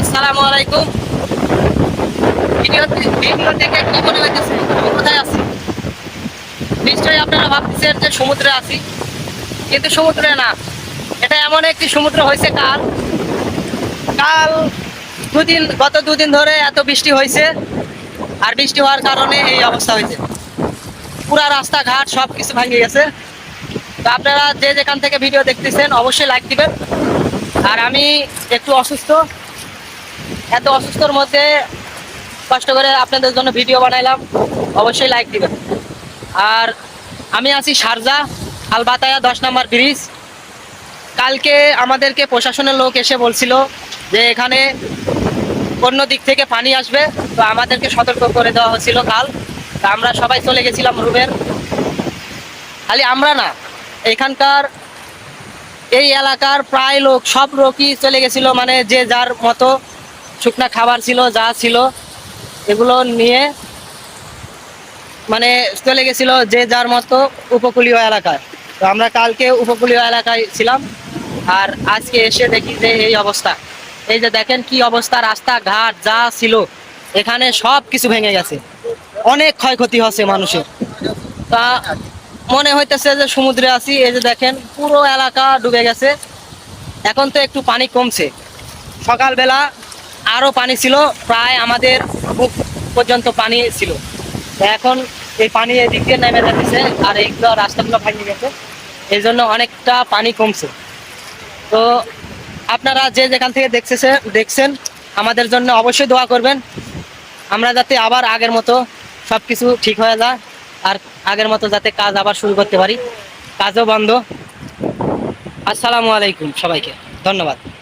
আসসালামু আলাইকুম। Video video দেখে কি হইতেছে আমি কোথায় আছি? আপনারা ভাবতেছেন যে সমুদ্রে কিন্তু সমুদ্রে না। এটা এমন একটি সমুদ্র হয়েছে কাল। কাল গত দুদিন ধরে এত বৃষ্টি হয়েছে আর বৃষ্টি হওয়ার কারণে এই অবস্থা হয়েছে। পুরা রাস্তাঘাট সব কিছু ভেঙে গেছে। তো আপনারা যে যেখান থেকে ভিডিও দেখতেছেন, অবশ্যই লাইক দিবেন। আর আমি একটু অসুস্থ। এত অসুস্থর মধ্যে কষ্ট করে আপনাদের জন্য ভিডিও বানাইলাম, অবশ্যই লাইক দিবেন। আর আমি আছি শারজা আলবাতায়া দশ নম্বর ব্রিজ। কালকে আমাদেরকে প্রশাসনের লোক এসে বলছিল যে এখানে অন্য দিক থেকে পানি আসবে, তো আমাদেরকে সতর্ক করে দেওয়া হচ্ছিল কাল। তা আমরা সবাই চলে গেছিলাম রুমের খালি আমরা না, এখানকার এই এলাকার প্রায় লোক, সব লোকই চলে গেছিল মানে যে যার মতো শুকনা খাবার ছিল, যা ছিল, এগুলো নিয়ে মানে চলে গেছিল যে যার মতো উপকূলীয় এলাকায়। তো আমরা কালকে উপকূলীয় এলাকায় ছিলাম আর আজকে এসে দেখি যে এই অবস্থা। এই যে দেখেন কি অবস্থা, রাস্তাঘাট যা ছিল, এখানে সব কিছু ভেঙে গেছে। অনেক ক্ষয়ক্ষতি হচ্ছে মানুষের। তা মনে হইতেছে যে সমুদ্রে আছি, এই যে দেখেন পুরো এলাকা ডুবে গেছে। এখন তো একটু পানি কমছে। সকালবেলা আরও পানি ছিল, প্রায় আমাদের বুক পর্যন্ত পানি ছিল। এখন এই পানি এদিক দিয়ে নেমে যাচ্ছে আর এইগুলো রাস্তাগুলো ভাঙিয়ে গেছে। এই জন্য অনেকটা পানি কমছে। তো আপনারা যে যেখান থেকে দেখতেছে, দেখছেন, আমাদের জন্য অবশ্যই দোয়া করবেন। আমরা যাতে আবার আগের মতো সব কিছু ঠিক হয়ে যায় আর আগের মতো যাতে কাজ আবার শুরু করতে পারি। কাজও বন্ধ। আসসালামু আলাইকুম সবাইকে। ধন্যবাদ।